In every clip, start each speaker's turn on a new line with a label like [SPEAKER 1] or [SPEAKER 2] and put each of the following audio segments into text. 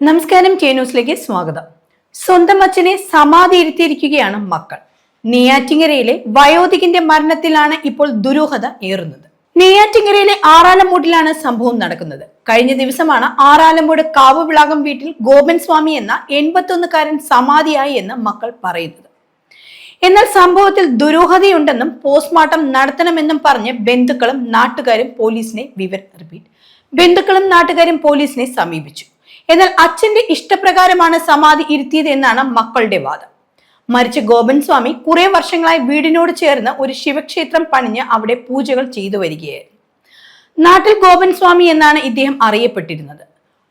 [SPEAKER 1] നമസ്കാരം കെ ന്യൂസിലേക്ക് സ്വാഗതം. സ്വന്തം അച്ഛനെ സമാധി ഇരുത്തിയിരിക്കുകയാണ് മക്കൾ. നെയ്യാറ്റിങ്ങരയിലെ വയോധികന്റെ മരണത്തിലാണ് ഇപ്പോൾ ദുരൂഹത ഏറുന്നത്. നെയ്യാറ്റിങ്ങരയിലെ ആറാലമ്പൂട്ടിലാണ് സംഭവം നടക്കുന്നത്. കഴിഞ്ഞ ദിവസമാണ് ആറാലമ്പൂട് കാവുവിളാകം വീട്ടിൽ ഗോപൻ സ്വാമി എന്ന എൺപത്തൊന്നുകാരൻ സമാധിയായി എന്ന് മക്കൾ പറയുന്നത്. എന്നാൽ സംഭവത്തിൽ ദുരൂഹതയുണ്ടെന്നും പോസ്റ്റ്മോർട്ടം നടത്തണമെന്നും പറഞ്ഞ് ബന്ധുക്കളും നാട്ടുകാരും പോലീസിനെ വിവരം റിപ്പീറ്റ് ബന്ധുക്കളും നാട്ടുകാരും പോലീസിനെ സമീപിച്ചു. എന്നാൽ അച്ഛന്റെ ഇഷ്ടപ്രകാരമാണ് സമാധി ഇരുത്തിയത് എന്നാണ് മക്കളുടെ വാദം. മരിച്ച ഗോപൻ സ്വാമി കുറെ വർഷങ്ങളായി വീടിനോട് ചേർന്ന് ഒരു ശിവക്ഷേത്രം പണിഞ്ഞ് അവിടെ പൂജകൾ ചെയ്തു വരികയായിരുന്നു. നാട്ടിൽ ഗോപൻ സ്വാമി എന്നാണ് ഇദ്ദേഹം അറിയപ്പെട്ടിരുന്നത്.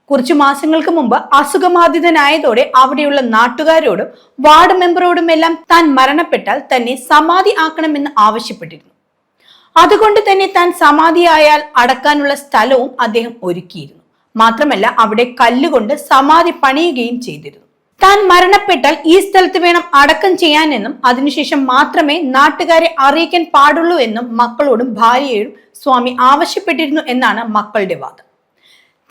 [SPEAKER 1] കുറച്ചു മാസങ്ങൾക്ക് മുമ്പ് അസുഖബാധിതനായതോടെ അവിടെയുള്ള നാട്ടുകാരോടും വാർഡ് മെമ്പറോടും എല്ലാം താൻ മരണപ്പെട്ടാൽ തന്നെ സമാധി ആക്കണമെന്ന് ആവശ്യപ്പെട്ടിരുന്നു. അതുകൊണ്ട് തന്നെ താൻ സമാധിയായാൽ അടക്കാനുള്ള സ്ഥലവും അദ്ദേഹം ഒരുക്കിയിരുന്നു. മാത്രമല്ല അവിടെ കല്ലുകൊണ്ട് സമാധി പണിയുകയും ചെയ്തിരുന്നു. താൻ മരണപ്പെട്ടാൽ ഈ സ്ഥലത്ത് വേണം അടക്കം ചെയ്യാനെന്നും അതിനുശേഷം മാത്രമേ നാട്ടുകാരെ അറിയിക്കാൻ പാടുള്ളൂ എന്നും മക്കളോടും ഭാര്യയോടും സ്വാമി ആവശ്യപ്പെട്ടിരുന്നു എന്നാണ് മക്കളുടെ വാദം.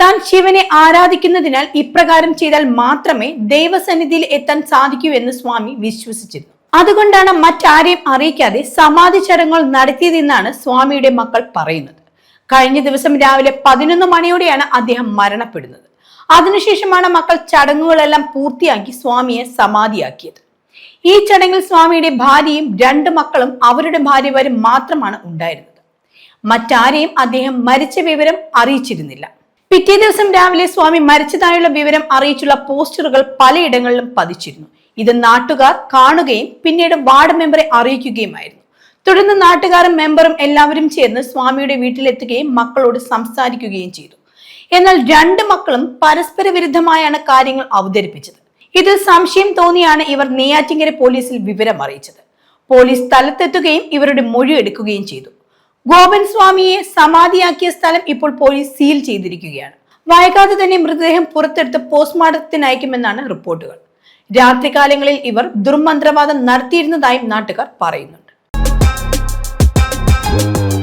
[SPEAKER 1] താൻ ശിവനെ ആരാധിക്കുന്നതിനാൽ ഇപ്രകാരം ചെയ്താൽ മാത്രമേ ദൈവസന്നിധിയിൽ എത്താൻ സാധിക്കൂ എന്ന് സ്വാമി വിശ്വസിച്ചിരുന്നു. അതുകൊണ്ടാണ് മറ്റാരെയും അറിയിക്കാതെ സമാധി ചടങ്ങുകൾ നടത്തിയതെന്നാണ് സ്വാമിയുടെ മക്കൾ പറയുന്നത്. കഴിഞ്ഞ ദിവസം രാവിലെ പതിനൊന്ന് മണിയോടെയാണ് അദ്ദേഹം മരണപ്പെടുന്നത്. അതിനുശേഷമാണ് മക്കൾ ചടങ്ങുകളെല്ലാം പൂർത്തിയാക്കി സ്വാമിയെ സമാധിയാക്കിയത്. ഈ ചടങ്ങിൽ സ്വാമിയുടെ ഭാര്യയും രണ്ട് മക്കളും അവരുടെ ഭാര്യമാരും മാത്രമാണ് ഉണ്ടായിരുന്നത്. മറ്റാരെയും അദ്ദേഹം മരിച്ച വിവരം അറിയിച്ചിരുന്നില്ല. പിറ്റേ ദിവസം രാവിലെ സ്വാമി മരിച്ചതായുള്ള വിവരം അറിയിച്ചുള്ള പോസ്റ്ററുകൾ പലയിടങ്ങളിലും പതിച്ചിരുന്നു. ഇത് നാട്ടുകാർ കാണുകയും പിന്നീട് വാർഡ് മെമ്പറെ അറിയിക്കുകയുമായിരുന്നു. തുടർന്ന് നാട്ടുകാരും മെമ്പറും എല്ലാവരും ചേർന്ന് സ്വാമിയുടെ വീട്ടിലെത്തുകയും മക്കളോട് സംസാരിക്കുകയും ചെയ്തു. എന്നാൽ രണ്ട് മക്കളും പരസ്പര വിരുദ്ധമായാണ് കാര്യങ്ങൾ അവതരിപ്പിച്ചത്. ഇതിൽ സംശയം തോന്നിയാണ് ഇവർ നെയ്യാറ്റിങ്കര പോലീസിൽ വിവരം അറിയിച്ചത്. പോലീസ് സ്ഥലത്തെത്തുകയും ഇവരുടെ മൊഴി എടുക്കുകയും ചെയ്തു. ഗോപൻ സ്വാമിയെ സമാധിയാക്കിയ സ്ഥലം ഇപ്പോൾ പോലീസ് സീൽ ചെയ്തിരിക്കുകയാണ്. വൈകാതെ തന്നെ മൃതദേഹം പുറത്തെടുത്ത് പോസ്റ്റ്മോർട്ടത്തിന് അയക്കുമെന്നാണ് റിപ്പോർട്ടുകൾ. രാത്രികാലങ്ങളിൽ ഇവർ ദുർമന്ത്രവാദം നടത്തിയിരുന്നതായും നാട്ടുകാർ പറയുന്നുണ്ട് Thank you.